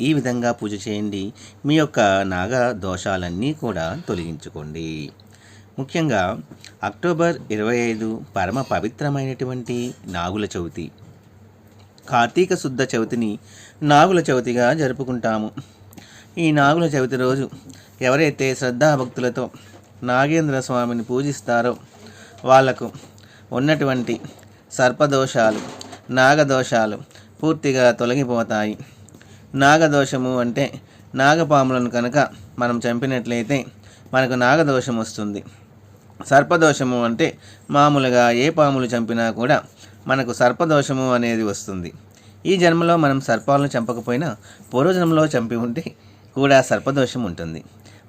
ఈ విధంగా పూజ చేయండి. మీ యొక్క నాగ దోషాలన్నీ కూడా తొలగించుకోండి. ముఖ్యంగా అక్టోబర్ ఇరవై ఐదు పరమ పవిత్రమైనటువంటి నాగుల చవితి. కార్తీక శుద్ధ చవితిని నాగుల చవితిగా జరుపుకుంటాము. ఈ నాగుల చవితి రోజు ఎవరైతే శ్రద్ధాభక్తులతో నాగేంద్ర స్వామిని పూజిస్తారో వాళ్ళకు ఉన్నటువంటి సర్పదోషాలు నాగదోషాలు పూర్తిగా తొలగిపోతాయి. నాగదోషము అంటే నాగపాములను కనుక మనం చంపినట్లయితే మనకు నాగదోషం వస్తుంది. సర్పదోషము అంటే మామూలుగా ఏ పాములు చంపినా కూడా మనకు సర్పదోషము అనేది వస్తుంది. ఈ జన్మలో మనం సర్పాలను చంపకపోయినా పూర్వజన్మలో చంపి ఉంటే కూడా సర్పదోషం ఉంటుంది.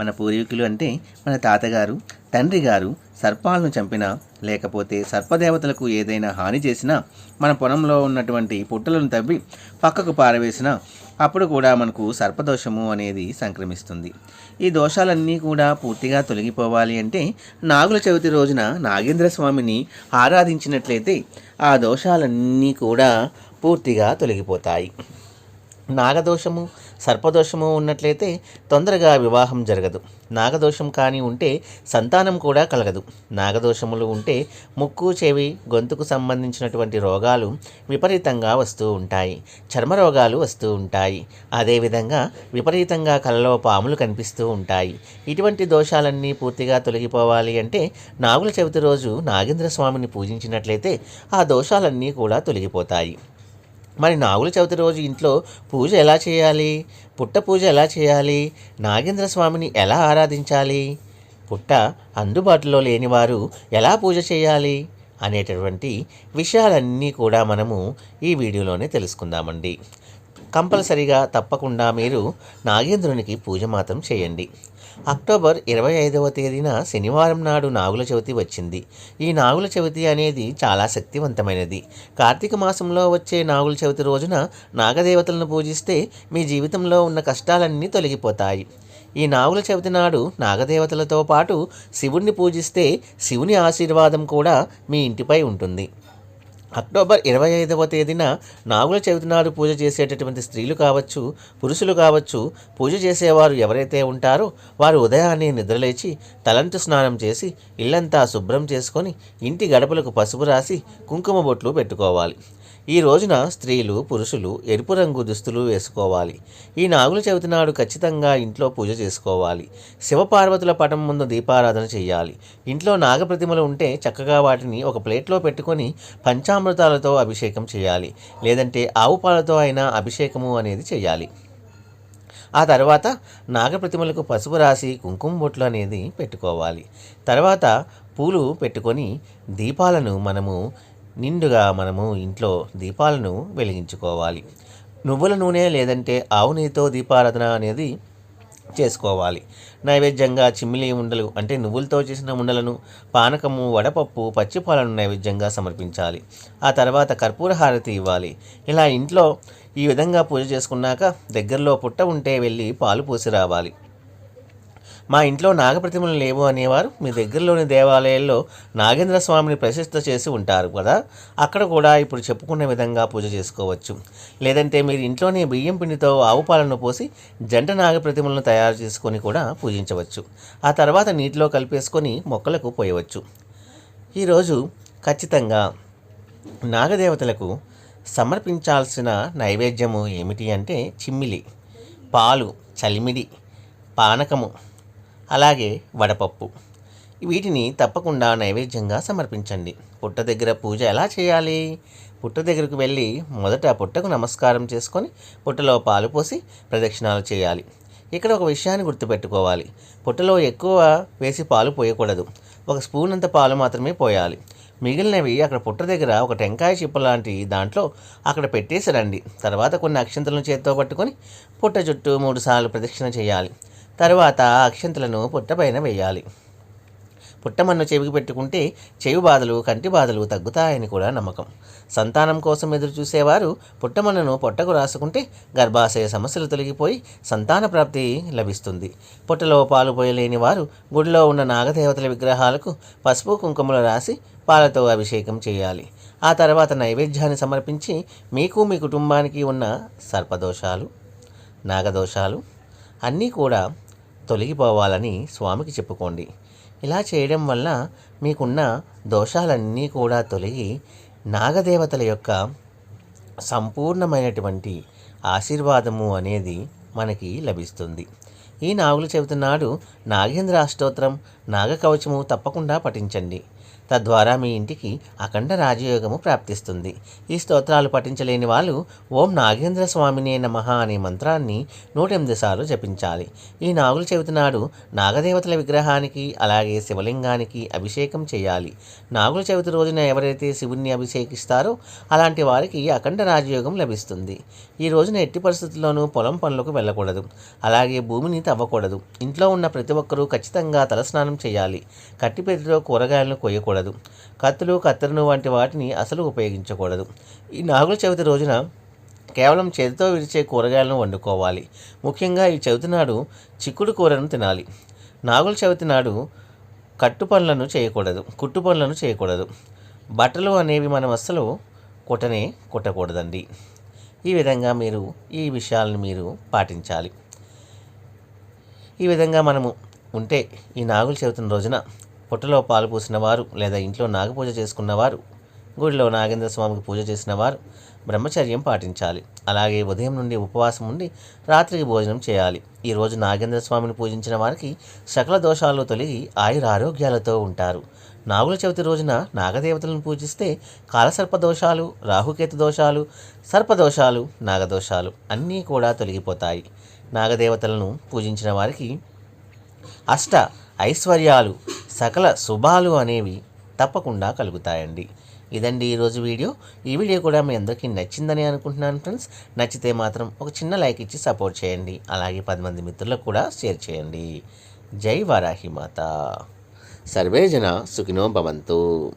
మన పూర్వీకులు అంటే మన తాతగారు తండ్రి గారు సర్పాలను చంపినా లేకపోతే సర్పదేవతలకు ఏదైనా హాని చేసినా మన పొలంలో ఉన్నటువంటి పుట్టలను తవ్వి పక్కకు పారవేసినా అప్పుడు కూడా మనకు సర్పదోషము అనేది సంక్రమిస్తుంది. ఈ దోషాలన్నీ కూడా పూర్తిగా తొలగిపోవాలి అంటే నాగుల చవితి రోజున నాగేంద్ర స్వామిని ఆరాధించినట్లయితే ఆ దోషాలన్నీ కూడా పూర్తిగా తొలగిపోతాయి. నాగదోషము సర్పదోషము ఉన్నట్లయితే తొందరగా వివాహం జరగదు. నాగదోషం కానీ ఉంటే సంతానం కూడా కలగదు. నాగదోషములు ఉంటే ముక్కు చెవి గొంతుకు సంబంధించినటువంటి రోగాలు విపరీతంగా వస్తూ ఉంటాయి. చర్మ రోగాలు వస్తూ ఉంటాయి. అదేవిధంగా విపరీతంగా కలలో పాములు కనిపిస్తూ ఉంటాయి. ఇటువంటి దోషాలన్నీ పూర్తిగా తొలగిపోవాలి అంటే నాగుల చవితి రోజు నాగేంద్ర స్వామిని పూజించినట్లయితే ఆ దోషాలన్నీ కూడా తొలగిపోతాయి. మరి నాగుల చవితి రోజు ఇంట్లో పూజ ఎలా చేయాలి? పుట్ట పూజ ఎలా చేయాలి? నాగేంద్ర స్వామిని ఎలా ఆరాధించాలి? పుట్ట అందుబాటులో లేనివారు ఎలా పూజ చేయాలి? అనేటటువంటి విషయాలన్నీ కూడా మనము ఈ వీడియోలోనే తెలుసుకుందామండి. కంపల్సరిగా తప్పకుండా మీరు నాగేంద్రునికి పూజ మాత్రం చేయండి. అక్టోబర్ ఇరవై ఐదవ తేదీన శనివారం నాడు నాగుల చవితి వచ్చింది. ఈ నాగుల చవితి అనేది చాలా శక్తివంతమైనది. కార్తీక మాసంలో వచ్చే నాగుల చవితి రోజున నాగదేవతలను పూజిస్తే మీ జీవితంలో ఉన్న కష్టాలన్నీ తొలగిపోతాయి. ఈ నాగుల చవితి నాడు నాగదేవతలతో పాటు శివుణ్ణి పూజిస్తే శివుని ఆశీర్వాదం కూడా మీ ఇంటిపై ఉంటుంది. అక్టోబర్ ఇరవై ఐదవ తేదీన నాగుల చవితి నాడు పూజ చేసేటటువంటి స్త్రీలు కావచ్చు పురుషులు కావచ్చు పూజ చేసేవారు ఎవరైతే ఉంటారో వారు ఉదయాన్నే నిద్రలేచి తలంటు స్నానం చేసి ఇల్లంతా శుభ్రం చేసుకొని ఇంటి గడపలకు పసుపు రాసి కుంకుమ బొట్లు పెట్టుకోవాలి. ఈ రోజున స్త్రీలు పురుషులు ఎరుపు రంగు దుస్తులు వేసుకోవాలి. ఈ నాగుల చవితి నాడు ఖచ్చితంగా ఇంట్లో పూజ చేసుకోవాలి. శివపార్వతుల పటం ముందు దీపారాధన చేయాలి. ఇంట్లో నాగప్రతిమలు ఉంటే చక్కగా వాటిని ఒక ప్లేట్లో పెట్టుకొని పంచామృతాలతో అభిషేకం చేయాలి. లేదంటే ఆవు పాలతో అయినా అభిషేకము అనేది చేయాలి. ఆ తర్వాత నాగప్రతిమలకు పసుపు రాసి కుంకుమ బొట్లు అనేది పెట్టుకోవాలి. తర్వాత పూలు పెట్టుకొని దీపాలను మనము నిండుగా మనము ఇంట్లో దీపాలను వెలిగించుకోవాలి. నువ్వుల నూనె లేదంటే ఆవు నెయ్యితో దీపారాధన అనేది చేసుకోవాలి. నైవేద్యంగా చిమ్మిలి ఉండలు అంటే నువ్వులతో చేసిన ఉండలను పానకము వడపప్పు పచ్చిపాలను నైవేద్యంగా సమర్పించాలి. ఆ తర్వాత కర్పూర హారతి ఇవ్వాలి. ఇలా ఇంట్లో ఈ విధంగా పూజ చేసుకున్నాక దగ్గరలో పుట్ట ఉంటే వెళ్ళి పాలు పోసి రావాలి. మా ఇంట్లో నాగప్రతిమలు లేవు అనేవారు మీ దగ్గరలోని దేవాలయాల్లో నాగేంద్ర స్వామిని ప్రశస్త చేసి ఉంటారు కదా? అక్కడ కూడా ఇప్పుడు చెప్పుకున్న విధంగా పూజ చేసుకోవచ్చు. లేదంటే మీరు ఇంట్లోనే బియ్యం పిండితో ఆవు పాలను పోసి జంట నాగప్రతిమలను తయారు చేసుకొని కూడా పూజించవచ్చు. ఆ తర్వాత నీటిలో కలిపేసుకొని మొక్కలకు పోయవచ్చు. ఈరోజు ఖచ్చితంగా నాగదేవతలకు సమర్పించాల్సిన నైవేద్యము ఏమిటి అంటే చిమ్మిలి పాలు చలిమిడి పానకము అలాగే వడపప్పు. వీటిని తప్పకుండా నైవేద్యంగా సమర్పించండి. పుట్ట దగ్గర పూజ ఎలా చేయాలి? పుట్ట దగ్గరకు వెళ్ళి మొదట పుట్టకు నమస్కారం చేసుకొని పుట్టలో పాలు పోసి ప్రదక్షిణాలు చేయాలి. ఇక్కడ ఒక విషయాన్ని గుర్తుపెట్టుకోవాలి. పుట్టలో ఎక్కువ వేసి పాలు పోయకూడదు. ఒక స్పూన్ అంత పాలు మాత్రమే పోయాలి. మిగిలినవి అక్కడ పుట్ట దగ్గర ఒక టెంకాయ చిప్ప లాంటి దాంట్లో అక్కడ పెట్టేసి రండి. తర్వాత కొన్ని అక్షంతలను చేత్తో పట్టుకొని పుట్ట చుట్టూ మూడు సార్లు ప్రదక్షిణ చేయాలి. తర్వాత అక్షంతులను అక్షంతలను వేయాలి. పుట్టమన్ను చెవికి పెట్టుకుంటే చెవి బాధలు కంటి బాధలు తగ్గుతాయని కూడా నమ్మకం. సంతానం కోసం ఎదురు చూసేవారు పుట్టమన్నును పొట్టకు రాసుకుంటే గర్భాశయ సమస్యలు తొలగిపోయి సంతాన ప్రాప్తి లభిస్తుంది. పుట్టలో పాలు పోయలేని వారు గుడిలో ఉన్న నాగదేవతల విగ్రహాలకు పసుపు కుంకుమలు రాసి పాలతో అభిషేకం చేయాలి. ఆ తర్వాత నైవేద్యాన్ని సమర్పించి మీకు మీ కుటుంబానికి ఉన్న సర్పదోషాలు నాగదోషాలు అన్నీ కూడా తొలగిపోవాలని స్వామికి చెప్పుకోండి. ఇలా చేయడం వల్ల మీకున్న దోషాలన్నీ కూడా తొలగి నాగదేవతల యొక్క సంపూర్ణమైనటువంటి ఆశీర్వాదము అనేది మనకి లభిస్తుంది. ఈ నాగులు చెబుతున్నాడు నాగేంద్ర అష్టోత్రం నాగకవచము తప్పకుండా పఠించండి. తద్వారా మీ ఇంటికి అఖండ రాజయోగము ప్రాప్తిస్తుంది. ఈ స్తోత్రాలు పఠించలేని వాళ్ళు ఓం నాగేంద్ర స్వామినే నమః అనే మంత్రాన్ని నూట ఎనిమిది సార్లు జపించాలి. ఈ నాగులు చెబుతున్నాడు నాగదేవతల విగ్రహానికి అలాగే శివలింగానికి అభిషేకం చేయాలి. నాగుల చవితి రోజున ఎవరైతే శివుణ్ణి అభిషేకిస్తారో అలాంటి వారికి అఖండ రాజయోగం లభిస్తుంది. ఈ రోజున ఎట్టి పరిస్థితుల్లోనూ పొలం పనులకు వెళ్ళకూడదు. అలాగే భూమిని తవ్వకూడదు. ఇంట్లో ఉన్న ప్రతి ఒక్కరూ ఖచ్చితంగా తలస్నానం చేయాలి. కట్టిపెట్టిలో కూరగాయలను కొయ్యకూడదు కత్తులు కత్తెరను వంటి వాటిని అసలు ఉపయోగించకూడదు. ఈ నాగుల చవితి రోజున కేవలం చేతితో విరిచే కూరగాయలను వండుకోవాలి. ముఖ్యంగా ఈ చవితి నాడు చిక్కుడు కూరను తినాలి. నాగుల చవితి నాడు కట్టు పనులను చేయకూడదు కుట్టు పనులను చేయకూడదు. బట్టలు అనేవి మనం అస్సలు కుట్టనే కుట్టకూడదండి. ఈ విధంగా మీరు ఈ విషయాలను మీరు పాటించాలి. ఈ విధంగా మనము ఉంటే ఈ నాగుల చవితి రోజున పుట్టలో పాలు పూసినవారు లేదా ఇంట్లో నాగపూజ చేసుకున్నవారు గుడిలో నాగేంద్ర స్వామికి పూజ చేసినవారు బ్రహ్మచర్యం పాటించాలి. అలాగే ఉదయం నుండి ఉపవాసం ఉండి రాత్రికి భోజనం చేయాలి. ఈరోజు నాగేంద్ర స్వామిని పూజించిన వారికి సకల దోషాలు తొలగి ఆయుర ఆరోగ్యాలతో ఉంటారు. నాగుల చవితి రోజున నాగదేవతలను పూజిస్తే కాలసర్ప దోషాలు రాహుకేతు దోషాలు సర్పదోషాలు నాగదోషాలు అన్నీ కూడా తొలగిపోతాయి. నాగదేవతలను పూజించిన వారికి అష్ట ఐశ్వర్యాలు సకల శుభాలు అనేవి తప్పకుండా కలుగుతాయండి. ఇదండి ఈరోజు వీడియో. ఈ వీడియో కూడా మీ అందరికీ నచ్చిందని అనుకుంటున్నాను ఫ్రెండ్స్. నచ్చితే మాత్రం ఒక చిన్న లైక్ ఇచ్చి సపోర్ట్ చేయండి. అలాగే పది మంది మిత్రులకు కూడా షేర్ చేయండి. జై వారాహి మాత. సర్వే జన సుఖినో భవంతు.